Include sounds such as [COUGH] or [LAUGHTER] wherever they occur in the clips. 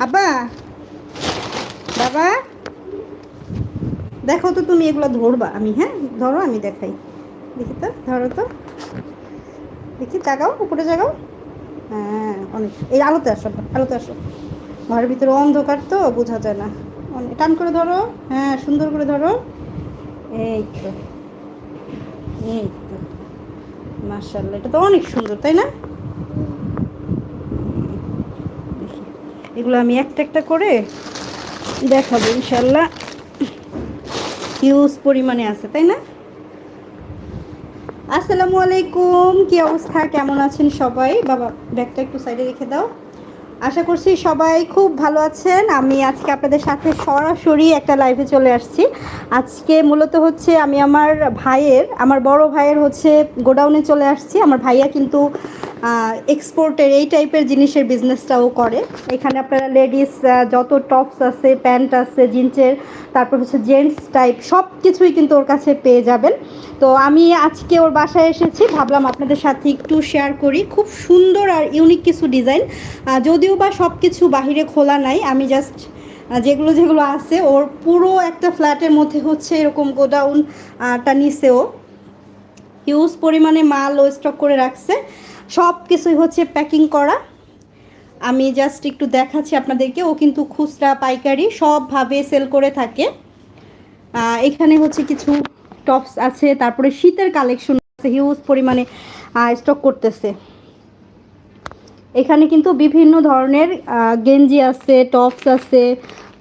আব্বা? বাবা? দেখো তো তুমি এগুলো ধরবা। আমি হ্যাঁ? ধরো, আমি দেখাই। দেখি তো, ধরো তো। দেখি জাগাও উপরে জাগাও হ্যাঁ অনেক। এই আলোতে আসো আলোতে আসো। ঘরের ভিতরে অন্ধকার তো, বোঝা যায় না। অনেক টান করে ধরো। হ্যাঁ সুন্দর করে ধরো। এই তো। এই তো। মার্শাল্লাহ এটা তো অনেক সুন্দর, তাই না? এগুলো আমি একটা একটা করে দেখাবো, ইনশাল্লাহ। হিউজ পরিমাণে আছে, তাই না? আসসালামু আলাইকুম, কি অবস্থা? কেমন আছেন সবাই? বাবা, ব্যাগটা একটু সাইডে রেখে দাও। আশা করছি সবাই খুব ভালো আছেন। আমি আজকে আপনাদের সাথে সরাসরি একটা লাইভে চলে আসছি। আজকে মূলত হচ্ছে আমি আমার ভাইয়ের, আমার বড় ভাইয়ের হচ্ছে গোডাউনে চলে আসছি। আমার ভাইয়া কিন্তু এক্সপোর্টের এই টাইপের জিনিসের বিজনেসটাও করে। এখানে আপনারা লেডিস যত টপস আছে প্যান্ট আছে জিন্সের তারপর হচ্ছে জেন্টস টাইপ সব কিছুই কিন্তু ওর কাছে পেয়ে যাবেন। তো আমি আজকে ওর বাসায় এসেছি, ভাবলাম আপনাদের সাথে একটু শেয়ার করি। খুব সুন্দর আর ইউনিক কিছু ডিজাইন যদিও বা সব কিছু বাহিরে খোলা নাই, আমি জাস্ট যেগুলো যেগুলো আছে, ওর পুরো একটা ফ্ল্যাটের মধ্যে হচ্ছে এরকম গোডাউনটা নিচেও হিউজ পরিমাণে মাল ও স্টক করে রাখছে। সব কিছুই হচ্ছে প্যাকিং করা। আমি জাস্ট একটু দেখাচ্ছি আপনাদেরকে। ও কিন্তু খুচরা পাইকারি সবভাবে সেল করে থাকে। এখানে হচ্ছে কিছু টপস আছে। তারপরে শীতের কালেকশন আছে হিউজ পরিমাণে স্টক করতেছে। এখানে কিন্তু বিভিন্ন ধরনের গেঞ্জি আছে টপস আছে,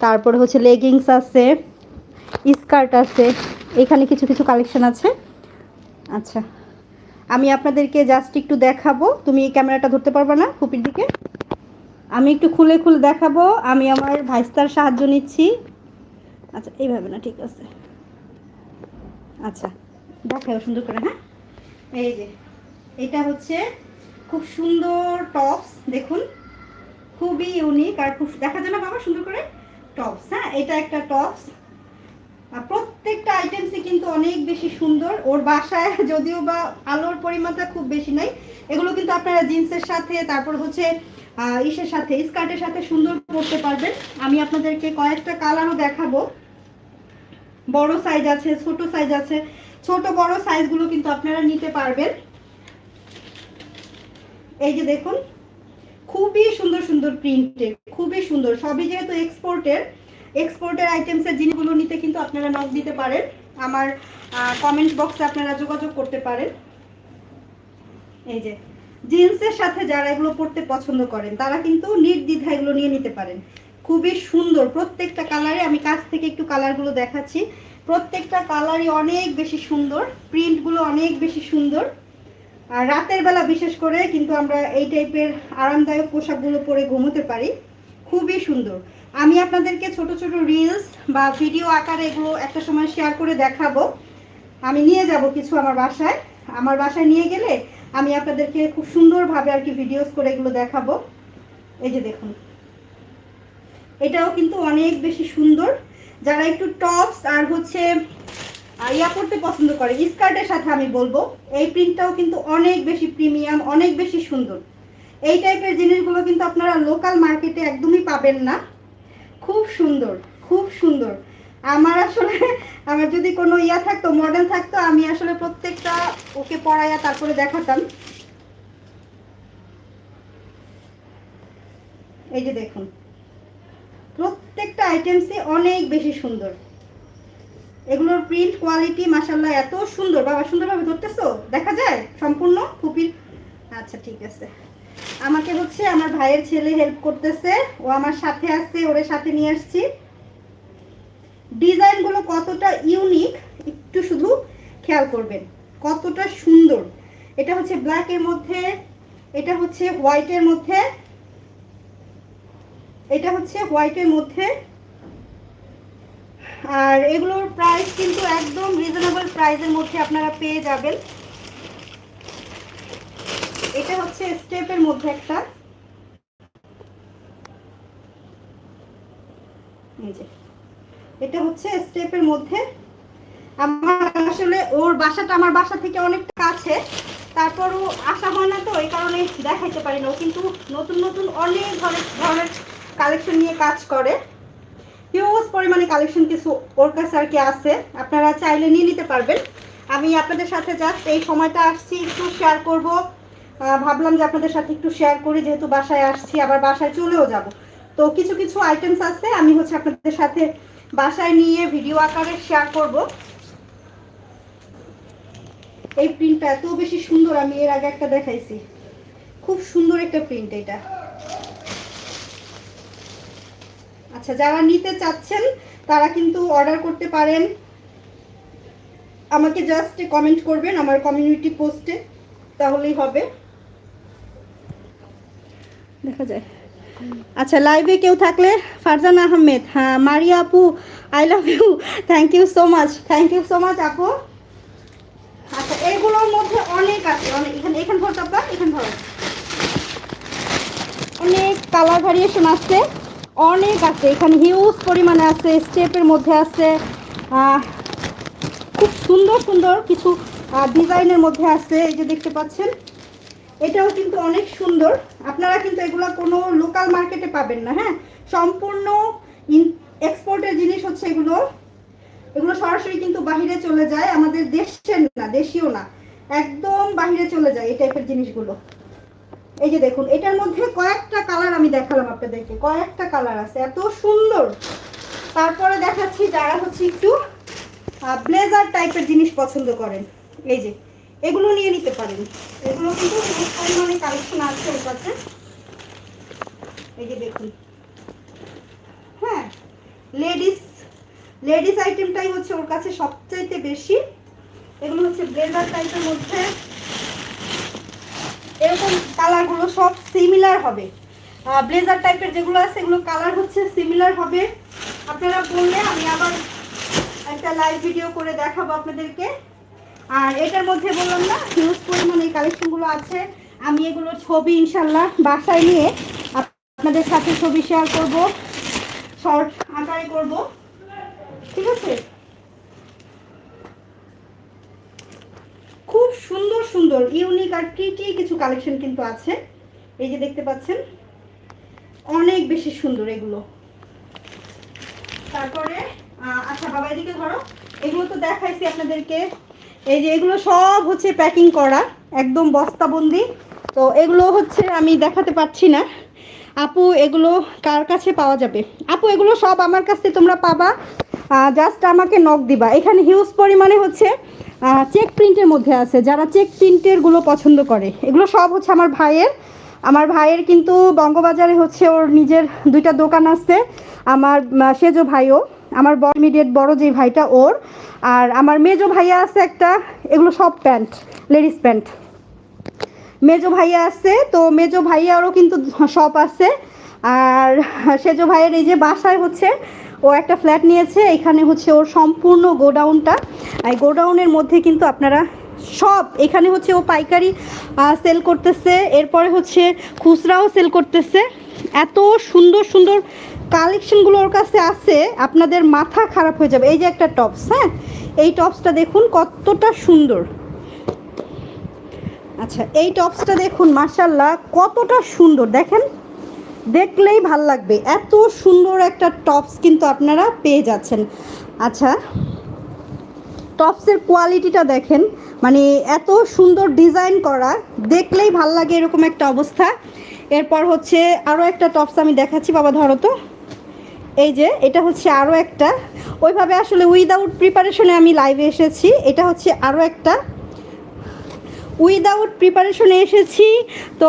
তারপরে হচ্ছে লেগিংস আছে স্কার্ট আছে। এখানে কিছু কিছু কালেকশন আছে। আচ্ছা। আমি আপনাদেরকে জাস্ট একটু দেখাবো। তুমি এই ক্যামেরাটা ধরতে পারবে না খুপির দিকে? আমি একটু খুলে খুলে দেখাবো। আমি আমার ভাইস্তার সাহায্য নিচ্ছি। আচ্ছা এইভাবে না, ঠিক আছে। আচ্ছা দেখাও সুন্দর করে হ্যাঁ? এই যে, এটা হচ্ছে খুব সুন্দর টপস, দেখুন। খুবই ইউনিক আর খুব, দেখা যায় না বাবা সুন্দর করে? টপস হ্যাঁ? এটা একটা টপস। প্রত্যেকটা আইটেমসই কিন্তু অনেক বেশি সুন্দর। ওর বাসায় [LAUGHS] যদিও বা আলোর পরিমাণটা খুব বেশি নাই, এগুলো কিন্তু আপনারা জিন্সের সাথে, তারপর হচ্ছে ইসের সাথে, স্কার্টের সাথে সুন্দর পরতে পারবেন। আমি আপনাদেরকে কয়েকটা কালারও দেখাবো। বড় সাইজ আছে, ছোট সাইজ আছে। ছোট বড় সাইজগুলো কিন্তু আপনারা নিতে পারবেন। এই যে দেখুন, খুবই সুন্দর সুন্দর প্রিন্টের খুবই সুন্দর। সবই যেহেতু এক্সপোর্টের এক্সপোর্টের আইটেমসের জিনিসগুলো নিতে কিন্তু আপনারা নক দিতে পারেন। আমার কমেন্ট বক্সে আপনারা যোগাযোগ করতে পারেন। এই যে জিন্সের সাথে যারা এগুলো পরতে পছন্দ করেন, তারা কিন্তু নির্দ্বিধা এগুলো নিয়ে নিতে পারেন। খুবই সুন্দর, প্রত্যেকটা কালারে আমি কাছ থেকে একটু কালারগুলো দেখাচ্ছি। প্রত্যেকটা কালারই অনেক বেশি সুন্দর প্রিন্টগুলো অনেক বেশি সুন্দর। আর রাতের বেলা বিশেষ করে কিন্তু আমরা এই টাইপের আরামদায়ক পোশাকগুলো পরে ঘুমোতে পারি। খুবই সুন্দর। আমি আপনাদেরকে ছোট ছোট রিলস বা ভিডিও আকারে এগুলো একটা সময় শেয়ার করে দেখাবো। আমি নিয়ে যাব কিছু আমার বাসায়। আমার বাসায় নিয়ে গেলে আমি আপনাদেরকে খুব সুন্দরভাবে আর কি ভিডিওস করে এগুলো দেখাবো। এই যে দেখুন। এটাও কিন্তু অনেক বেশি সুন্দর। যারা একটু টপস আর হচ্ছে ইয়া করতে পছন্দ করে স্কার্টের সাথে আমি বলব, এই প্রিন্টটাও কিন্তু অনেক বেশি প্রিমিয়াম অনেক বেশি সুন্দর। এই টাইপের জিনিসগুলো কিন্তু আপনারা লোকাল মার্কেটে একদমই পাবেন না। খুব সুন্দর খুব সুন্দর। আমার আসলে, আমার যদি কোনো ইয়া থাকতো মডেল থাকতো, আমি আসলে প্রত্যেকটা ওকে পড়াইয়া তারপরে দেখাতাম। এই যে দেখুন, প্রত্যেকটা আইটেমসই অনেক বেশি সুন্দর। এগুলোর প্রিন্ট কোয়ালিটি মাসাল্লাহ এত সুন্দর। বাবা, সুন্দরভাবে ধরতেছো? দেখা যায়? সম্পূর্ণ? খুপির আচ্ছা ঠিক আছে। আমাকে হচ্ছে আমার ভাইয়ের ছেলে হেল্প করতেছে। ও আমার সাথে আছে, ওরে সাথে নিয়ে আসছি। ডিজাইনগুলো কতটা ইউনিক একটু শুধু খেয়াল করবেন। কতটা সুন্দর। এটা হচ্ছে ব্ল্যাকের মধ্যে, এটা হচ্ছে হোয়াইটের মধ্যে, এটা হচ্ছে হোয়াইটের মধ্যে। আর এগুলোর প্রাইস কিন্তু একদম রিজনেবল প্রাইসের মধ্যে আপনারা পেয়ে যাবেন। এটা হচ্ছে স্টেপের মধ্যে একটা। এটা হচ্ছে স্টেপের মধ্যে। আমার আসলে ওর বাসাটা আমার বাসা থেকে অনেকটা কাছে। তারপরও আসা হয় না তো, এই কারণে দেখাইতে পারি না। কিন্তু নতুন নতুন অনেক ধরনের ধরনের কালেকশন নিয়ে কাজ করে। হিউজ পরিমাণে কালেকশন কিছু ওর কাছে আর কি আছে। আপনারা চাইলে নিয়ে নিতে পারবেন। আমি আপনাদের সাথে জাস্ট এই সময়টা আসছি, একটু শেয়ার করব। ভাবলাম যে আপনাদের সাথে একটু শেয়ার করি, যেহেতু বাসায় আসছি, আবার বাসায় চলেও যাব। তো কিছু কিছু আইটেমস আছে, আমি হচ্ছে আপনাদের সাথে বাসায় নিয়ে ভিডিও আকারে শেয়ার করব। এই প্রিন্টটা এত বেশি সুন্দর, আমি এর আগে একটা দেখাইছি। খুব সুন্দর একটা প্রিন্ট এটা। আচ্ছা যারা নিতে চাচ্ছেন, তারা কিন্তু অর্ডার করতে পারেন। আমাকে জাস্ট কমেন্ট করবেন আমার কমিউনিটি পোস্টে তাহলেই হবে। দেখা যায়। আচ্ছা লাইভে কেউ থাকলে? ফারজান আহমেদ হ্যাঁ মারিয়া আপু I love you thank you so much thank you so much আপু। আচ্ছা এগুলোর মধ্যে অনেক আছে, অনেক, এখানে এখানে ধরো আপনার এখানে অনেক কালার ভ্যারিয়েশন আছে অনেক আছে, এখানে হিউজ পরিমাণে আছে স্টেপের মধ্যে আছে খুব সুন্দর সুন্দর কিছু ডিজাইনের মধ্যে আছে, এই যে দেখতে পাচ্ছেন। এটাও কিন্তু অনেক সুন্দর। আপনারা কিন্তু এগুলো কোনো লোকাল মার্কেটে পাবেন না হ্যাঁ? সম্পূর্ণ এক্সপোর্টের জিনিস হচ্ছে এগুলো। এগুলো সরাসরি কিন্তু বাহিরে চলে যায়, আমাদের দেশের না, দেশীয় না। একদম বাহিরে চলে যায় এই টাইপের জিনিসগুলো। এই যে দেখুন, এটার মধ্যে কয়েকটা কালার আমি দেখালাম আপনাদেরকে, কয়েকটা কালার আছে, এত সুন্দর। তারপরে দেখাচ্ছি যারা হচ্ছে একটু ব্লেজার টাইপের জিনিস পছন্দ করেন। এই যে এগুলো নিয়ে নিতে পারেন। এগুলো কিন্তু খুব পরিমাণে কালেকশন আছে ওর কাছে। এই যে দেখুন। হ্যাঁ লেডিস লেডিস আইটেমটাই হচ্ছে ওর কাছে সবচাইতে বেশি। এগুলো হচ্ছে ব্লেজার টাইপের মধ্যে। এরকম কালারগুলো সব সিমিলার হবে। ব্লেজার টাইপের যেগুলো আছে, এগুলো কালার হচ্ছে সিমিলার হবে। আপনারা বললে আমি আবার একটা লাইভ ভিডিও করে দেখাবো আপনাদেরকে। আর এটার মধ্যে বললাম না হিউজ পরিমাণে এই কালেকশনগুলো আছে। আমি এগুলো ছবি ইনশাল্লাহ বাসায় নিয়ে আপনাদের সাথে ছবি শেয়ার করব শর্ট আকারে করব। ঠিক আছে? খুব সুন্দর সুন্দর ইউনিক আর প্রিটি কিছু কালেকশন কিন্তু আছে। এই যে দেখতে পাচ্ছেন, অনেক বেশি সুন্দর এগুলো। তারপরে আচ্ছা বাবা, এদিকে ধরো। এগুলো তো দেখাইছি আপনাদেরকে। এই যে এগুলো সব হচ্ছে প্যাকিং করা, একদম বস্তাবন্দি। তো এগুলো হচ্ছে আমি দেখাতে পারছি না। আপু, এগুলো কার কাছে পাওয়া যাবে? আপু, এগুলো সব আমার কাছে তোমরা পাবা। জাস্ট আমাকে নক দিবা। এখানে হিউজ পরিমাণে হচ্ছে চেক প্রিন্টের মধ্যে আছে। যারা চেক প্রিন্টেরগুলো পছন্দ করে, এগুলো সব হচ্ছে আমার ভাইয়ের। আমার ভাইয়ের কিন্তু বঙ্গবাজারে হচ্ছে ওর নিজের দুইটা দোকান আছে। আমার সেজো ভাইও। আমার বড় ইমিডিয়েট বড় যে ভাইটা ওর, আর আমার মেজো ভাইয়া আছে একটা, এগুলো সব প্যান্ট, লেডিস প্যান্ট। মেজো ভাইয়া আছে, তো মেজো ভাইয়ারও কিন্তু শপ আছে, আর সেজো ভাইয়ের এই যে বাসায় হচ্ছে, ও একটা ফ্ল্যাট নিয়েছে, এখানে হচ্ছে ওর সম্পূর্ণ গোডাউনটা। এই গোডাউনের মধ্যে কিন্তু আপনারা সব, এখানে হচ্ছে ও পাইকারি সেল করতেছে, এরপরে হচ্ছে খুচরাও সেল করতেছে। এত সুন্দর সুন্দর কালেকশনগুলো ওর কাছে আছে, আপনাদের মাথা খারাপ হয়ে যাবে। এই যে একটা টপস হ্যাঁ? এই টপসটা দেখুন কতটা সুন্দর। আচ্ছা এই টপসটা দেখুন মার্শাল্লাহ কতটা সুন্দর। দেখেন, দেখলেই ভালো লাগবে। এত সুন্দর একটা টপস কিন্তু আপনারা পেয়ে যাচ্ছেন। আচ্ছা টপসের কোয়ালিটিটা দেখেন মানে এত সুন্দর ডিজাইন করা, দেখলেই ভালো লাগে এরকম একটা অবস্থা। এরপর হচ্ছে আরও একটা টপস আমি দেখাচ্ছি, বাবা ধরো তো। এই যে, এটা হচ্ছে আরও একটা। ওইভাবে আসলে উইদাউট প্রিপারেশনে আমি লাইভে এসেছি। এটা হচ্ছে আরও একটা। উইদাউট প্রিপারেশনে এসেছি। তো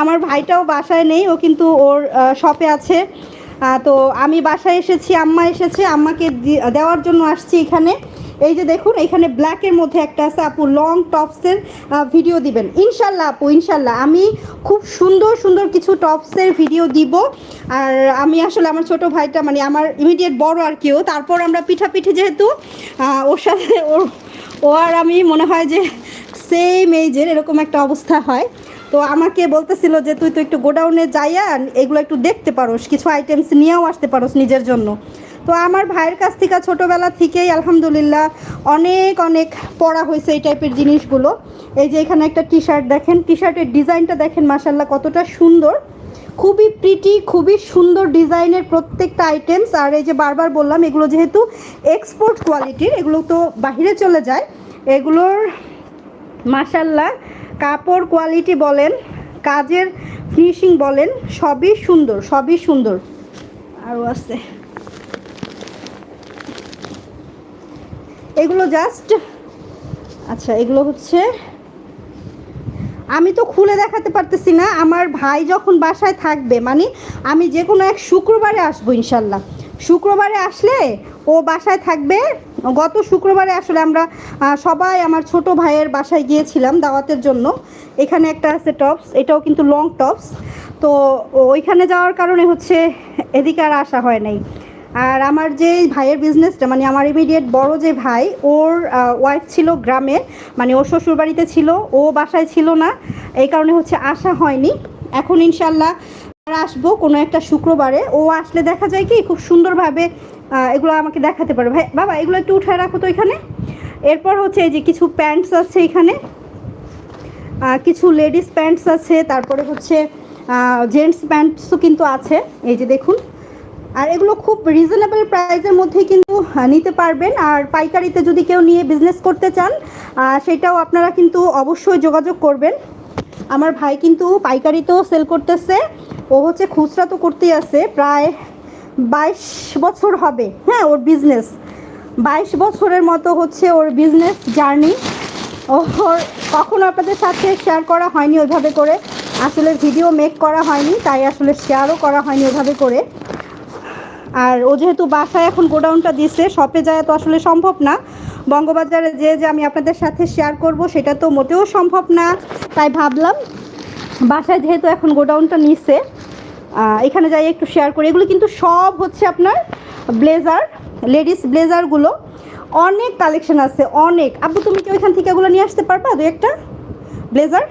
আমার ভাইটাও বাসায় নেই, ও কিন্তু ওর শপে আছে। তো আমি বাসায় এসেছি, আম্মা এসেছে, আম্মাকে দেওয়ার জন্য আসছি এখানে। এই যে দেখুন, এখানে ব্ল্যাকের মধ্যে একটা আছে, আপু লং টপসের ভিডিও দিবেন। ইনশাল্লাহ আপু, ইনশাল্লাহ। আমি খুব সুন্দর সুন্দর কিছু টপসের ভিডিও দিব। আর আমি আসলে আমার ছোট ভাইটা মানে আমার ইমিডিয়েট বড় আর কেউ তারপর আমরা পিঠাপিঠি যেহেতু ওর সাথে, ওর, ও আর আমি মনে হয় যে সেম এইজের এরকম একটা অবস্থা হয়। তো আমাকে বলতেছিল যে, তুই তো একটু গোডাউনে যাইয়া, এগুলো একটু দেখতে পারোস, কিছু আইটেমস নিয়েও আসতে পারোস নিজের জন্য। তো আমার ভাইয়ের কাছ থেকে ছোটোবেলা থেকেই, আলহামদুলিল্লাহ, অনেক অনেক পড়া হয়েছে এই টাইপের জিনিসগুলো। এই যে এখানে একটা টি শার্ট দেখেন টি শার্টের ডিজাইনটা দেখেন মাসাল্লাহ কতটা সুন্দর। খুবই প্রিটি খুবই সুন্দর ডিজাইনের প্রত্যেকটা আইটেমস আর এই যে বারবার বললাম, এগুলো যেহেতু এক্সপোর্ট কোয়ালিটির এগুলো তো বাহিরে চলে যায়। এগুলোর মাসাল্লাহ কাপড় কোয়ালিটি বলেন, কাজের ফিনিশিং বলেন, সবই সুন্দর সবই সুন্দর। আরও আছে। এগুলো জাস্ট আচ্ছা এগুলো হচ্ছে, আমি তো খুলে দেখাতে পারতেছি না, আমার ভাই যখন বাসায় থাকবে মানে আমি যে কোনো এক শুক্রবারে আসব ইনশাল্লাহ। শুক্রবারে আসলে ও বাসায় থাকবে, গত শুক্রবারে আসলে আমরা সবাই আমার ছোট ভাইয়ের বাসায় গিয়েছিলাম দাওয়াতের জন্য। এখানে একটা আছে টপস এটাও কিন্তু লং টপস তো ওইখানে যাওয়ার কারণে হচ্ছে এদিকে আর আসা হয় নাই। আর আমার যে ভাইয়ের বিজনেসটা মানে আমার ইমিডিয়েট বড় যে ভাই, ওর ওয়াইফ ছিল গ্রামে মানে ওর শ্বশুর বাড়িতে ছিল, ও বাসায় ছিল না, এই কারণে হচ্ছে আসা হয়নি। এখন ইনশাল্লাহ আর আসব কোনো একটা শুক্রবারে। ও আসলে দেখা যায় কি, খুব সুন্দরভাবে এগুলো আমাকে দেখাতে পারে ভাই, বাবা, এগুলো একটু উঠায় রাখো তো এখানে। এরপর হচ্ছে এই যে কিছু প্যান্টস আছে এখানে। কিছু লেডিস প্যান্টস আছে, তারপরে হচ্ছে জেন্টস প্যান্টসও কিন্তু আছে। এই যে দেখুন। আর এগুলো খুব রিজনেবল প্রাইসের মধ্যেই কিন্তু নিতে পারবেন। আর পাইকারিতে যদি কেউ নিয়ে বিজনেস করতে চান সেটাও আপনারা কিন্তু অবশ্যই যোগাযোগ করবেন। আমার ভাই কিন্তু পাইকারিতেও সেল করতেছে। ও হচ্ছে খুচরা তো করতেই আছে। প্রায় বাইশ বছর হবে হ্যাঁ ওর বিজনেস বাইশ বছরের মতো হচ্ছে ওর বিজনেস জার্নি ওর কখনো আপনাদের সাথে শেয়ার করা হয়নি ওইভাবে করে। আসলে ভিডিও মেক করা হয়নি, তাই আসলে শেয়ারও করা হয়নি ওইভাবে করে। আর ও যেহেতু বাসায় এখন গোডাউনটা দিচ্ছে শপে যায় তো আসলে সম্ভব না। বঙ্গবাজারে যে যে আমি আপনাদের সাথে শেয়ার করব, সেটা তো মোটেও সম্ভব না। তাই ভাবলাম, বাসায় যেহেতু এখন গোডাউনটা নিচ্ছে এখানে যাই একটু শেয়ার করি। এগুলো কিন্তু সব হচ্ছে আপনার ব্লেজার, লেডিস ব্লেজারগুলো অনেক কালেকশন আছে, অনেক। আব্বু, তুমি কি ওইখান থেকে এগুলো নিয়ে আসতে পারবা, দু একটা? ব্লেজার?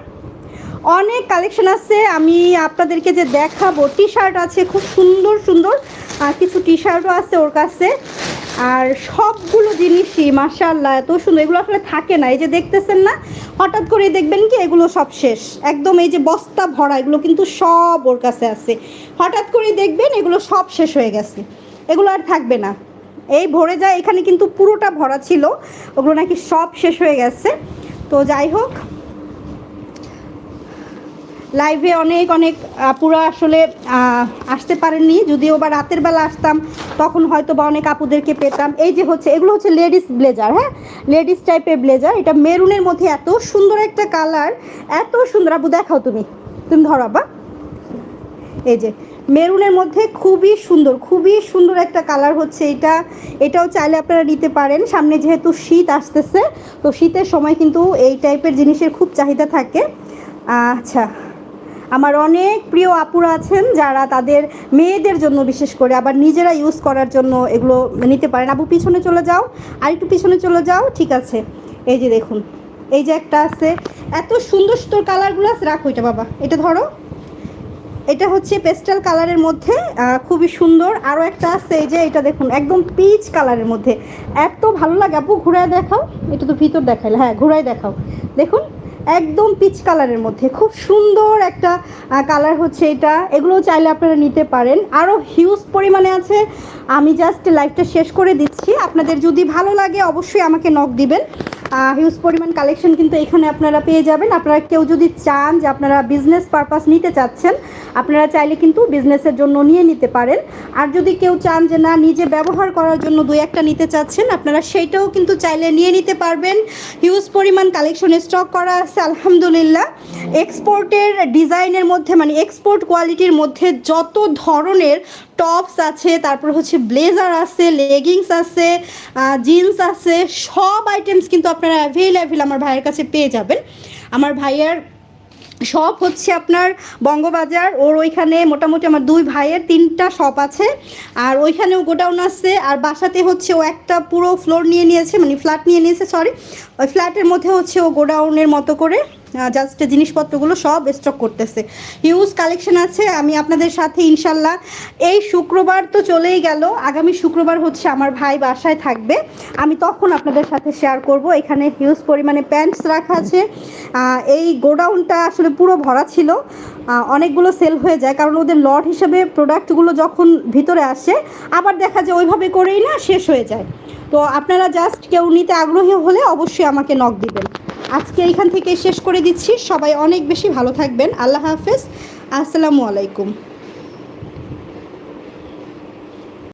অনেক কালেকশন আছে, আমি আপনাদেরকে যে দেখাবো টি শার্ট আছে, খুব সুন্দর সুন্দর। আর কিছু টি শার্টও আছে ওর কাছে। আর সবগুলো জিনিসই, মাশাআল্লাহ, এত সুন্দর। এগুলো আসলে থাকে না। এই যে দেখতেছেন না, হঠাৎ করে দেখবেন কি, এগুলো সব শেষ। একদম এই যে বস্তা ভরা, এগুলো কিন্তু সব ওর কাছে আছে। হঠাৎ করে দেখবেন এগুলো সব শেষ হয়ে গেছে। এগুলো আর থাকবে না। এই ভরে যায়, এখানে কিন্তু পুরোটা ভরা ছিল। ওগুলো নাকি সব শেষ হয়ে গেছে। তো যাই হোক লাইভে অনেক অনেক আপুরা আসলে আসতে পারেননি। যদিও বা রাতের বেলা আসতাম, তখন হয়তো বা অনেক আপুদেরকে পেতাম। এই যে হচ্ছে, এগুলো হচ্ছে লেডিস ব্লেজার হ্যাঁ? লেডিস টাইপের ব্লেজার এটা মেরুনের মধ্যে এত সুন্দর একটা কালার এত সুন্দর। আপু, দেখাও তুমি। তুমি ধরো আবা এই যে, মেরুনের মধ্যে খুবই সুন্দর খুবই সুন্দর একটা কালার হচ্ছে এটা। এটাও চাইলে আপনারা নিতে পারেন। সামনে যেহেতু শীত আসতেছে, তো শীতের সময় কিন্তু এই টাইপের জিনিসের খুব চাহিদা থাকে। আচ্ছা। আমার অনেক প্রিয় আপুরা আছেন যারা তাদের মেয়েদের জন্য বিশেষ করে আবার নিজেরা ইউজ করার জন্য এগুলো নিতে পারেন। আপু, পিছনে চলে যাও। আর একটু পিছনে চলে যাও, ঠিক আছে। এই যে দেখুন, এই যে একটা আছে। এত সুন্দর সুন্দর কালারগুলো আছে। রাখো এটা, বাবা। এটা ধরো। এটা হচ্ছে পেস্টাল কালারের মধ্যে খুবই সুন্দর। আরও একটা আছে, এই যে এটা দেখুন, একদম পিচ কালারের মধ্যে। এত ভালো লাগে। আপু, ঘুরায় দেখাও। এটা তো ভিতর দেখাইলে। হ্যাঁ ঘুরায় দেখাও। দেখুন একদম পিচ কালারের মধ্যে। খুব সুন্দর একটা কালার হচ্ছে এটা। এগুলো চাইলে আপনারা নিতে পারেন। আরও হিউজ পরিমাণে আছে। আমি জাস্ট লাইভটা শেষ করে দিচ্ছি। আপনাদের যদি ভালো লাগে অবশ্যই আমাকে নখ দিবেন। হিউজ পরিমাণ কালেকশন কিন্তু এখানে আপনারা পেয়ে যাবেন। আপনারা কেউ যদি চান যে আপনারা বিজনেস পারপাস নিতে চাচ্ছেন, আপনারা চাইলে কিন্তু বিজনেসের জন্য নিয়ে নিতে পারেন। আর যদি কেউ চান যে না, নিজে ব্যবহার করার জন্য দুই একটা নিতে চাচ্ছেন, আপনারা সেইটাও কিন্তু চাইলে নিয়ে নিতে পারবেন। হিউজ পরিমাণ কালেকশন স্টক করা আছে, আলহামদুলিল্লাহ। এক্সপোর্টের ডিজাইনের মধ্যে মানে এক্সপোর্ট কোয়ালিটির মধ্যে যত ধরনের টপস আছে, তারপর হচ্ছে ব্লেজার আছে, লেগিংস আছে জিন্স আছে, সব আইটেমস কিন্তু আপনারা অ্যাভেলেবেল আমার ভাইয়ের কাছে পেয়ে যাবেন। আমার ভাইয়ের শপ হচ্ছে আপনার বঙ্গবাজার, ওর ওইখানে মোটামুটি আমার দুই ভাইয়ের তিনটা শপ আছে, আর ওইখানেও গোডাউন আছে, আর বাসাতে হচ্ছে ও একটা পুরো ফ্লোর নিয়ে নিয়েছে মানে ফ্ল্যাট নিয়ে নিয়েছে সরি ওই ফ্ল্যাটের মধ্যে হচ্ছে ও গোডাউনের মতো করে। জাস্ট জিনিসপত্রগুলো সব স্টক করতেছে। হিউজ কালেকশন আছে, আমি আপনাদের সাথে ইনশাল্লাহ। এই শুক্রবার তো চলেই গেল, আগামী শুক্রবার হচ্ছে আমার ভাই বাসায় থাকবে। আমি তখন আপনাদের সাথে শেয়ার করব, এখানে হিউজ পরিমাণে প্যান্টস রাখা আছে। এই গোডাউনটা আসলে পুরো ভরা ছিল। অনেকগুলো সেল হয়ে যায়, কারণ ওদের লট হিসেবে প্রোডাক্টগুলো যখন ভিতরে আসে, আবার দেখা যায় ওইভাবে করেই না, শেষ হয়ে যায়। তো আপনারা জাস্ট কেউ নিতে আগ্রহী হলে অবশ্যই আমাকে নক দিবেন। আজকে এখান থেকে শেষ করে দিচ্ছি। সবাই অনেক বেশি ভালো থাকবেন। আল্লাহ হাফেজ। আসসালামু আলাইকুম।